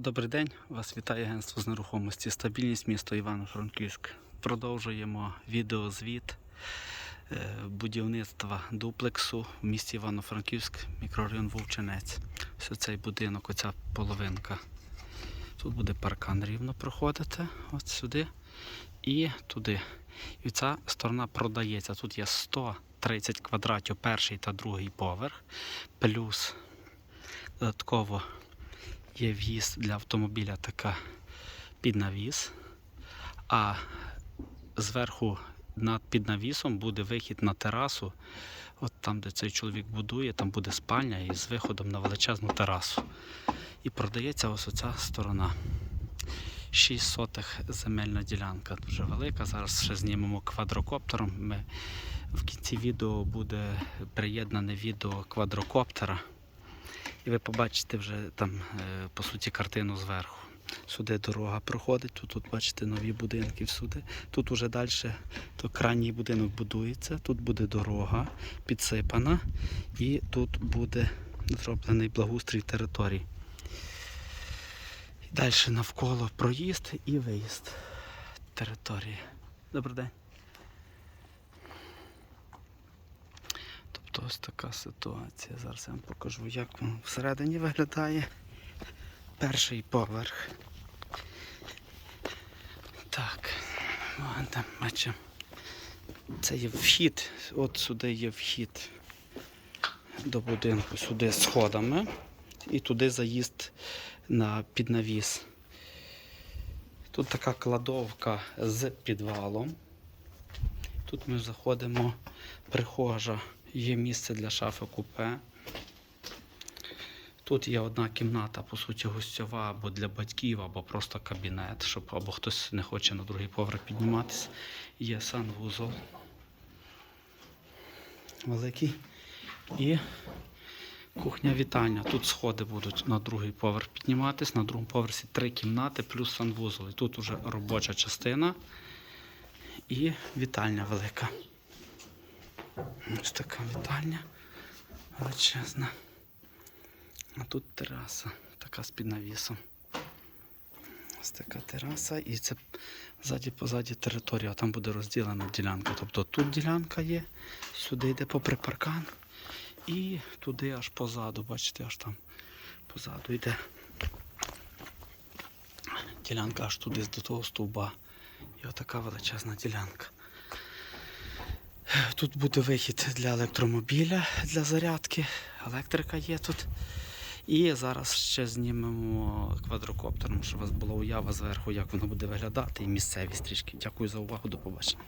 Добрий день, вас вітає агентство з нерухомості Стабільність місто Івано-Франківськ. Продовжуємо відеозвіт е, будівництва дуплексу в місті Івано-Франківськ, мікрорайон Вовчинець. Ось цей будинок, оця половинка. Тут буде паркан рівно проходити, от сюди і туди. І ця сторона продається. Тут є 130 квадратів перший та другий поверх, плюс додатково є в'їзд для автомобіля така під навіс, а зверху над під навісом буде вихід на терасу. От там, де цей чоловік будує, там буде спальня із виходом на величезну терасу. І продається ось оця сторона. 6 сотих земельна ділянка дуже велика. Зараз ще знімемо квадрокоптером. Ми в кінці відео буде приєднане відео квадрокоптера. І ви побачите вже там, е, по суті, картину зверху. Сюди дорога проходить, тут, тут бачите нові будинки всюди. Тут уже далі то крайній будинок будується, тут буде дорога підсипана і тут буде зроблений благоустрій територій. І далі навколо проїзд і виїзд території. Добрий день. Тобто ось така ситуація. Зараз я вам покажу, як воно всередині виглядає. Перший поверх. Так, там бачимо. Це є вхід. От сюди є вхід до будинку, сюди сходами. І туди заїзд на піднавіс. Тут така кладовка з підвалом. Тут ми заходимо, прихожа, є місце для шафи купе. Тут є одна кімната, по суті, гостьова або для батьків, або просто кабінет, щоб або хтось не хоче на другий поверх підніматися. Є санвузол великий. І кухня-вітальня. Тут сходи будуть на другий поверх підніматись. На другому поверсі три кімнати плюс санвузол. І тут уже робоча частина і вітальня велика. Ось така вітальня величезна. А тут тераса, така з під навісом. Ось така тераса, і це ззаді позаді територія, там буде розділена ділянка. Тобто тут ділянка є, сюди йде попри паркан, і туди аж позаду, бачите, аж там позаду йде. Ділянка аж туди до того стовба. І отака величезна ділянка. Тут буде вихід для електромобіля, для зарядки. Електрика є тут. І зараз ще знімемо квадрокоптером, щоб у вас була уява зверху, як воно буде виглядати, і місцевість трішки. Дякую за увагу, до побачення.